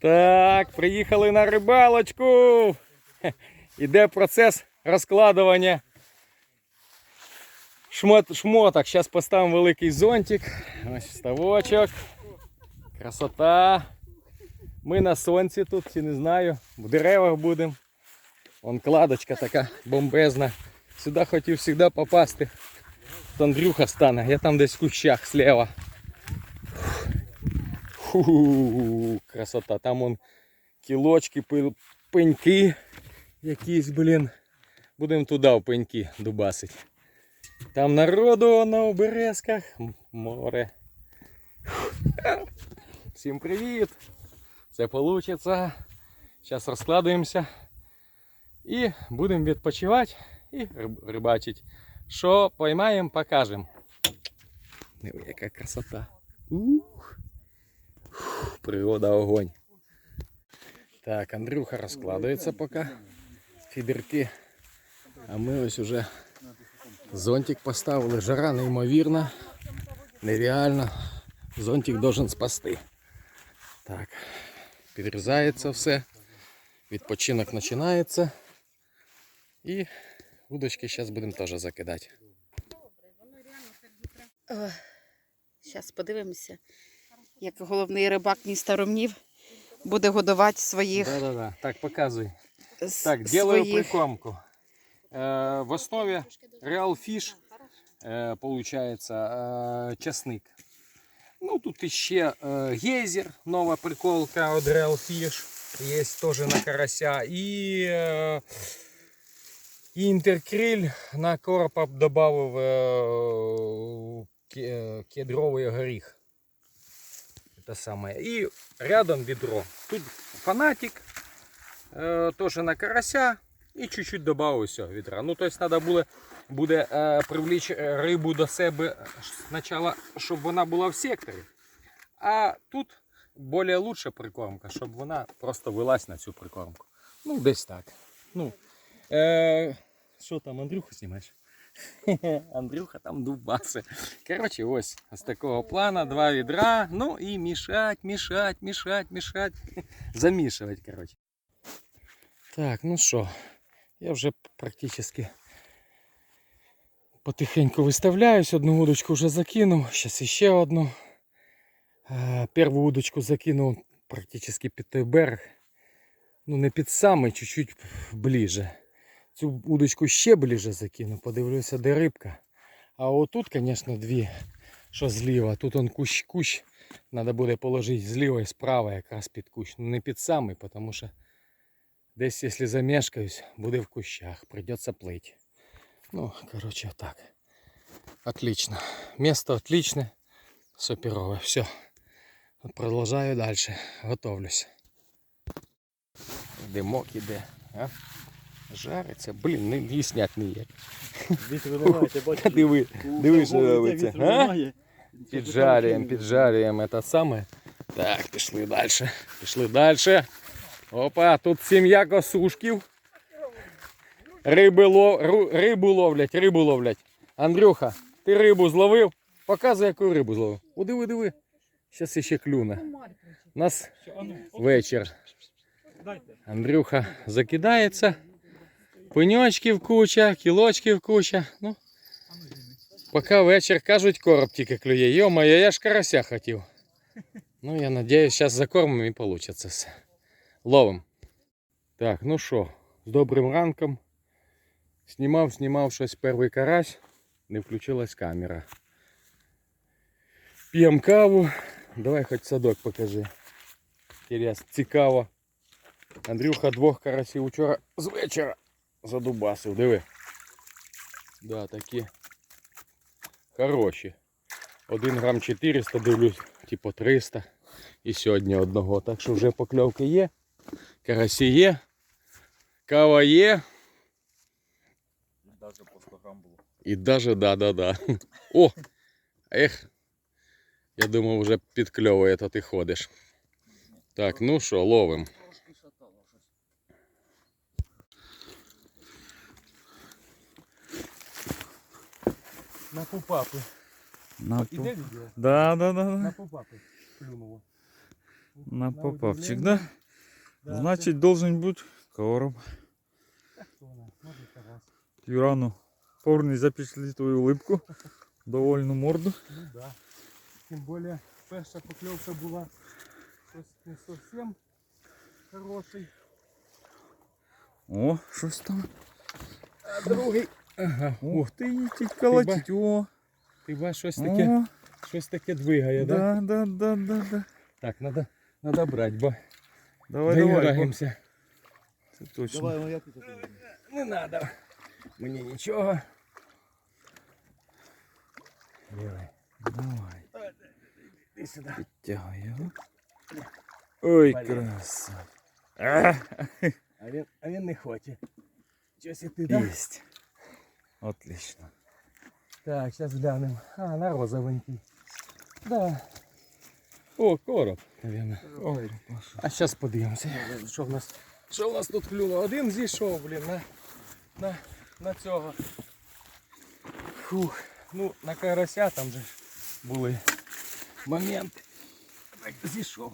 Так, приїхали на рибалочку. Іде процес розкладування шмот, шмоток. Зараз поставимо великий зонтик. Ось ставочок. Красота. Ми на сонці тут, чи не знаю. В деревах будемо. Вон кладочка така бомбезна. Сюди хотів завжди попасти. Тут Андрюха стане, я там десь в кущах слева. Фу, красота. Там вон кілочки, пеньки якісь, блін. Будемо туди в пеньки дубасить. Там народу на оберезках. Море. Всім привіт! Все получится. Зараз розкладуємося. І будемо відпочивати і рибачити. Що поймаємо, покажемо. Яка красота. Ух. Природа огонь. Так, Андрюха розкладується поки. Фідерки. А ми ось уже зонтик поставили. Жара неймовірна. Нереально. Зонтик должен спасти. Так, підрізається все. Відпочинок починається. І удочки зараз будемо теж закидати. Зараз подивимося, як головний рибак міста Ромнів буде годувати своїх. Да-да-да. Так, показуй. с- Так, делаю своїх. прикормку. Э, в основе Real Fish э, получается э, часник. Ну, тут еще э, гейзер, новая приколка от Real Fish. Есть тоже на карася. И, э, и интеркриль на короб добавив э, ке- кедровый горіх. Это самое. И рядом ведро. Тут фанатик, е, теж на карася і чуть-чуть додав все відра. Ну, тобто треба буде, буде привлічь е, рибу до себе спочатку, щоб вона була в секторі. А тут більш лучша прикормка, щоб вона просто вилазь на цю прикормку. Ну, десь так. Ну, е, що там, Андрюху знімаєш? Андрюха там дубаси. Коротше, ось з такого плана два відра. Ну і мішать, мішать, мішать, мішать. Замішувати, коротше. Так, ну що, я вже практично потихеньку виставляюсь. Одну удочку вже закинув, зараз іще одну. Е, Перву удочку закинув практично під той берег. Ну не під самий, чуть-чуть ближе. Цю удочку ще ближе закину, подивлюся, де рибка. А отут, звісно, дві, що зліва. Тут он кущ, кущ. Треба буде положити зліва і справа якраз під кущ. Ну не під самий, тому що Десь, якщо замешкаюсь, буде в кущах, придется плыть. Ну, короче, так. Отлично. Место отличное. Суперовое. Все. Продолжаю дальше. Готовлюсь. Димок іде. А? Жариться. Блін, не, не снять ніяк. Вітру немає, ти бачиш? Диви, диви, що робиться. А? Піджарюємо, піджарюємо это саме. Так, пішли далі. Пішли далі. Опа, тут сім'я косушків. Риби лов... рибу ловлять, рибу ловлять. Андрюха, ти рибу зловив? Показуй, яку рибу зловив. О, диви, диви. Зараз ще клюне. У нас вечір. Андрюха закидається. Пеньочків куча, кілочків куча. Ну, Поки вечір кажуть, короб тільки клює. Йо-моє, я ж карася хотів. Ну, я надіюсь, зараз закормимо і вийде все. Ловим. Так, ну що, з добрим ранком. Знімав, знімав щось перший карась. Не включилась камера. П'ємо каву. Давай хоч садок покажи. Інтересно, цікаво. Андрюха двох карасів вчора з вечора задубасив. Диви. Да, такі хороші. 1 грам 400, дивлюсь, типу 300. І сьогодні одного. Так що вже покльовки є. Карасі є. Кава є. Даже по 100 грам було. І даже да-да-да. О! Ех. Я думав, вже підкльовує, то ти ходиш. Так, ну що, ловим. На пупапи. На Іде відео? Да, да, да. На пупапи. Плюнуло. На попавчик, удивление. да? Да, Значить, должен бути короб. це- хто вона? Юрану, повний запішли твою улипку. Довольну морду. Ну да. Тим більше перша покльовка була щось не зовсім хороший. О, щось там. А другий. Ага. Ух ти, тільки колотить. О, Ти бачиш щось таке, о, щось таке двигає, да? да, да, да, да, да. Так, надо, надо брати, бо Давай, давай. бо- доіграємося. Це точно. Давай, ну як ти це? Не надо. Мені нічого. Давай. Давай, Іди сюди. підтягуй його. Ой, Блін. краса. А, А він, а він не хоче. Щось і ти, да? Єсть. Отлично. Так, зараз глянемо. А, на розовенький. Да. О, короб, наверное. Ой. А зараз подивимося, що в нас. Що в нас тут клюнуло? Один зійшов, блін, на, на, на цього. Фух. Ну, на карася там же були моменти. Так, зійшов.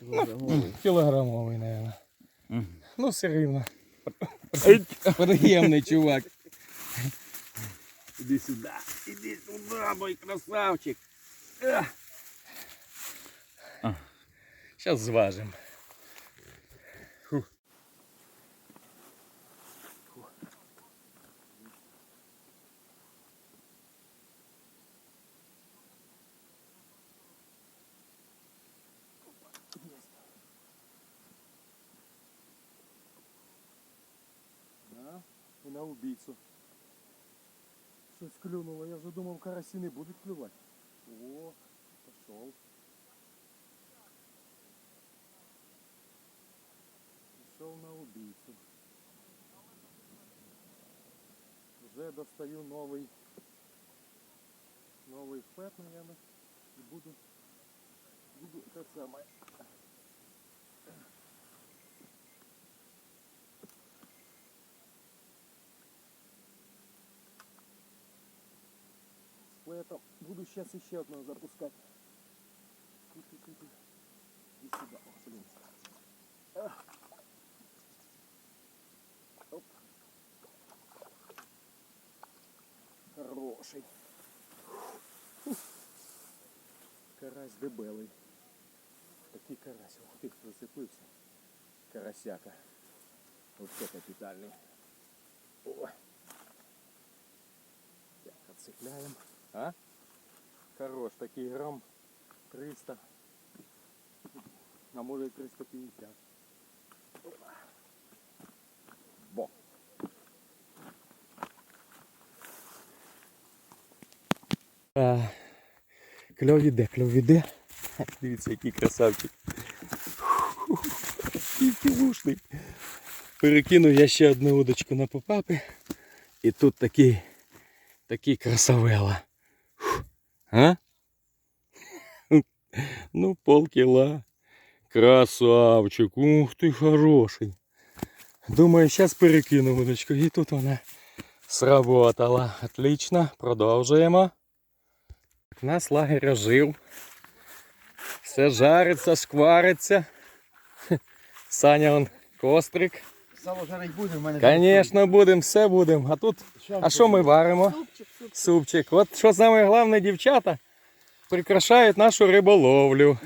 Ну, кілограмовий, мабуть. Мгм. Ну, все рівно. Приємний чувак. Іди сюди. Іди сюди, мой красавчик. Зараз зважимо. Щось клюнуло, я вже думав, карасі не будуть клювати. О, пішов. Пішов на убийцу. Вже достаю новий новий фет, наверное, і буду буду це саме. Поэтому буду сейчас еще одного запускать. Иди сюда. О, блин. Оп. Хороший. Карась дебелий. Такий карась. Ух ти, зацепився. Карасяка. Оце капітальний. О. Так, отцепляем. А? Хорош, такий грам 300. А може 350. Опа. Бо. А, кльов іде, кльов іде. Дивіться, який красавчик. Який. Перекинув я ще одну удочку на попапи. І тут такий, такий красавела. А? Ну, полкила. Красавчик. Ух ты, хороший. Думаю, сейчас перекину удочку. І тут вона сработала. Отлично. Продовжуємо. У нас лагерь ожив. Все жариться, шквариться. Саня он кострик. Сало жарить буде, в мене. Звісно, будемо, все будемо. А тут, а що ми варимо? Супчик, супчик. Супчик. От що саме головне, дівчата прикрашають нашу риболовлю.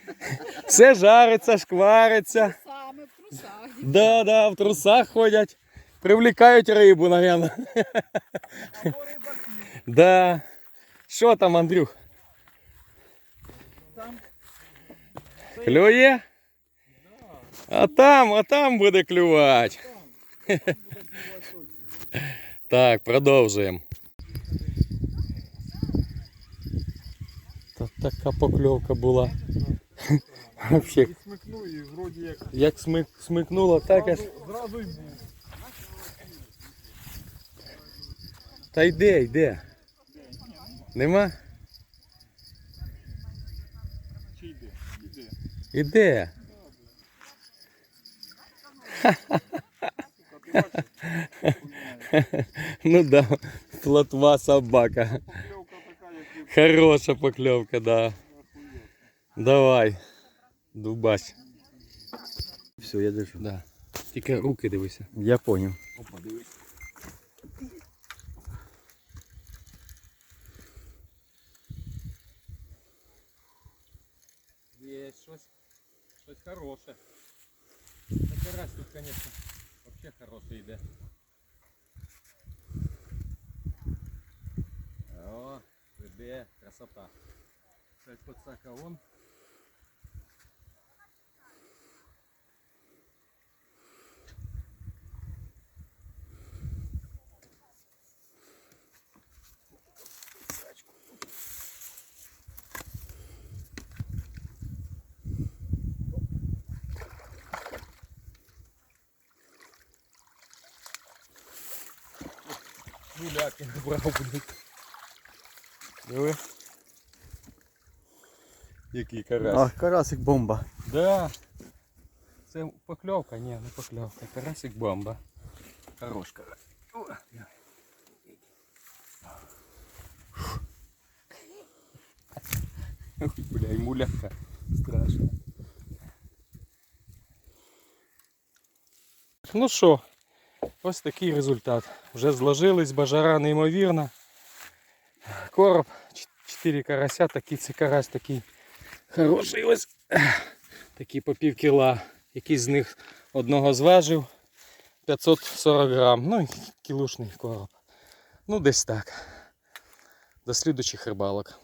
Все жариться, шквариться. Саме в трусах. Да, да, в трусах ходять. Привлікають рибу, наверное. Да. Що там, Андрюх? Клює? А там, а там буде клювати. Так, продовжуємо. Та така покльовка була. Як як смик, смикнуло, так аж. зразу й був. Та йде, йде. Нема? Чи йде? Йде. Іде. Ну да, плотва собака. Покльовка така, як і Хороша покльовка, да. Давай. Дубась. Все, я держу. Да. Тільки руки дивися. Я понял. Опа, дивись. Є щось, щось хороше. Карась тут, конечно, вообще хороший йде. О, іде, красота. Кстати, подсака вон. Гуляки набрав, блін. Диви. Який карась. А, карасик бомба. Да. Це покльовка? Ні, не покльовка. Карасик бомба. Хорош карась. О, да. Ой, бля, і муляка. Страшно. Ну що, ось такий результат. Вже зложились, бажара неймовірна. Короб, 4 карася, такий це карась такий хороший ось. Такі по пів кіла. Якийсь з них одного зважив 540 грам. Ну і кілушний короб. Ну десь так. До слідучих рибалок.